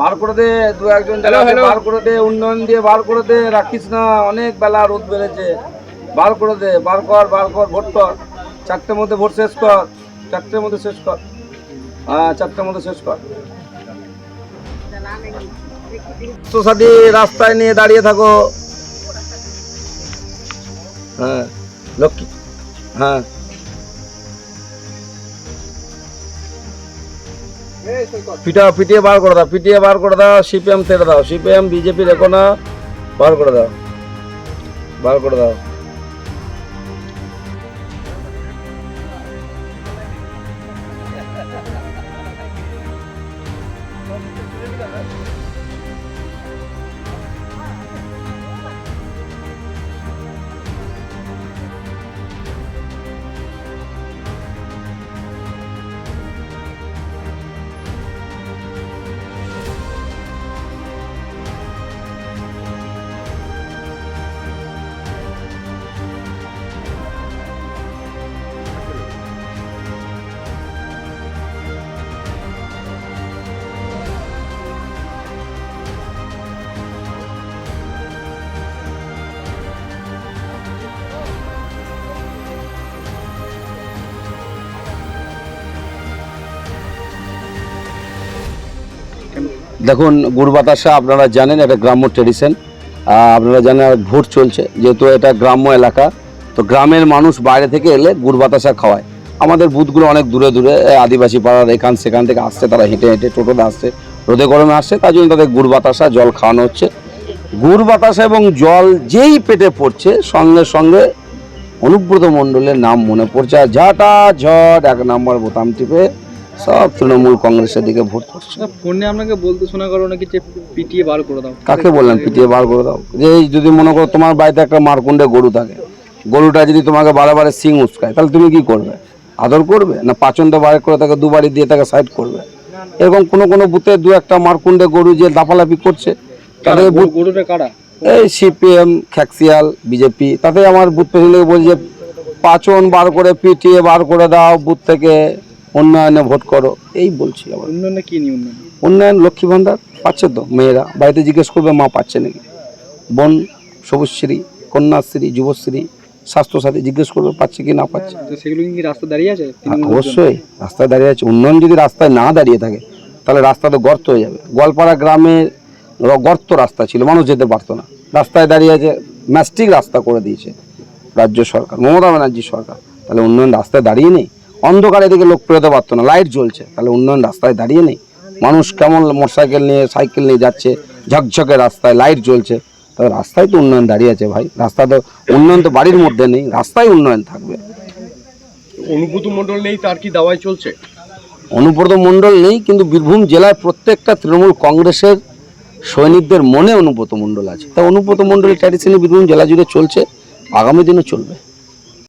বার করে দে দু একজন বার করে দে উন্নয়ন দিয়ে বার করে দে রাখিস না অনেক বেলা রোদ বেড়েছে। বার করে দে বার কর বার কর ভোট কর। চারটের মধ্যে ভোট শেষ কর চারটের মধ্যে শেষ কর। হ্যাঁ চারটের মধ্যে শেষ কর। সাথী রাস্তায় নিয়ে দাঁড়িয়ে থাকো। হ্যাঁ লক্ষ্মী। হ্যাঁ। পিটা পিটিয়ে বার করে দাও পিটিয়ে বার করে দাও, সিপিএম ছেড়ে দাও, সিপিএম, বিজেপি রেখো না, বার করে দাও, বার করে দাও। দেখুন, গুড় বাতাসা আপনারা জানেন, এটা গ্রাম্য ট্রেডিশন আপনারা জানেন ভোট চলছে। যেহেতু এটা গ্রাম্য এলাকা, তো গ্রামের মানুষ বাইরে থেকে এলে গুড় বাতাসা খাওয়ায়। আমাদের বুথগুলো অনেক দূরে দূরে আদিবাসী পাড়ার এখান সেখান থেকে আসছে, তারা হেঁটে হেঁটে টোটোতে আসছে, রোদে গরমে আসছে, তার জন্য তাদের গুড় বাতাসা, জল খাওয়ানো হচ্ছে। গুড় বাতাসা এবং জল যেই পেটে পড়ছে, সঙ্গে সঙ্গে অনুব্রত মণ্ডলের নাম মনে পড়ছে। আর ঝাটা ঝড়, এক নম্বর বোতাম টিপে সব তৃণমূল কংগ্রেসের দিকে ভোট করছে ফোনে আপনাকে বলতে শোনা করো নাকি যে পিটিয়ে বার করে দাও? কাকে বললেন পিটিয়ে বার করে দাও? যে যদি মনে করো তোমার বাড়িতে একটা মারকুণ্ডে গরু থাকে গরুটা যদি তোমাকে বারে বারে সিং উস্কায় তাহলে তুমি কি করবে? আদর করবে? না পাচন্দ বার করে তাকে দুবারই দিয়ে তাকে সাইড করবে? এরকম কোনো কোনো বুথে দু একটা মারকুণ্ডে গরু যে লাফালাফি করছে তাদের গরুটা কারা? এই সিপিএম খ্যাক্সিয়াল বিজেপি তাতে আমার বুথ প্রেসিডেন্টকে বলছি যে পাচন বার করে পিটিয়ে বার করে দাও বুথ থেকে। উন্নয়নে ভোট করো এই বলছি আবার। উন্নয়নে কি নিয়ে উন্নয়ন? উন্নয়ন লক্ষ্মী ভাণ্ডার পাচ্ছে তো মেয়েরা বাড়িতে জিজ্ঞেস করবে মা পাচ্ছে নাকি? বোন সবুজশ্রী কন্যাশ্রী যুবশ্রী স্বাস্থ্যসাথী জিজ্ঞেস করবে পাচ্ছে কি না পাচ্ছে? তো সেগুলো কি রাস্তা দাঁড়িয়ে আছে? অবশ্যই রাস্তায় দাঁড়িয়ে আছে। উন্নয়ন যদি রাস্তায় না দাঁড়িয়ে থাকে তাহলে রাস্তা তো গর্ত হয়ে যাবে। গোয়ালপাড়া গ্রামে গর্ত রাস্তা ছিল মানুষ যেতে পারতো না। রাস্তায় দাঁড়িয়ে আছে ম্যাস্টিক রাস্তা করে দিয়েছে রাজ্য সরকার মমতা ব্যানার্জি সরকার। তাহলে উন্নয়ন রাস্তায় দাঁড়িয়ে নেই? অন্ধকারে দিকে লোক পেরোতে পারতো না লাইট জ্বলছে। তাহলে উন্নয়ন রাস্তায় দাঁড়িয়ে নেই। মানুষ কেমন মোটরসাইকেল নিয়ে সাইকেল নিয়ে যাচ্ছে ঝকঝকে রাস্তায় লাইট জ্বলছে। তবে রাস্তায় তো উন্নয়ন দাঁড়িয়ে আছে ভাই। রাস্তা তো উন্নয়ন তো বাড়ির মধ্যে নেই রাস্তায় উন্নয়ন থাকবে। অনুভূত মণ্ডল নেই তার কি দাওয়াই চলছে? অনুব্রত মণ্ডল নেই কিন্তু বীরভূম জেলার প্রত্যেকটা তৃণমূল কংগ্রেসের সৈনিকদের মনে অনুব্রত মণ্ডল আছে। তা অনুব্রত মণ্ডলের ট্র্যাডিশনে বীরভূম জেলা জুড়ে চলছে আগামী দিনে চলবে।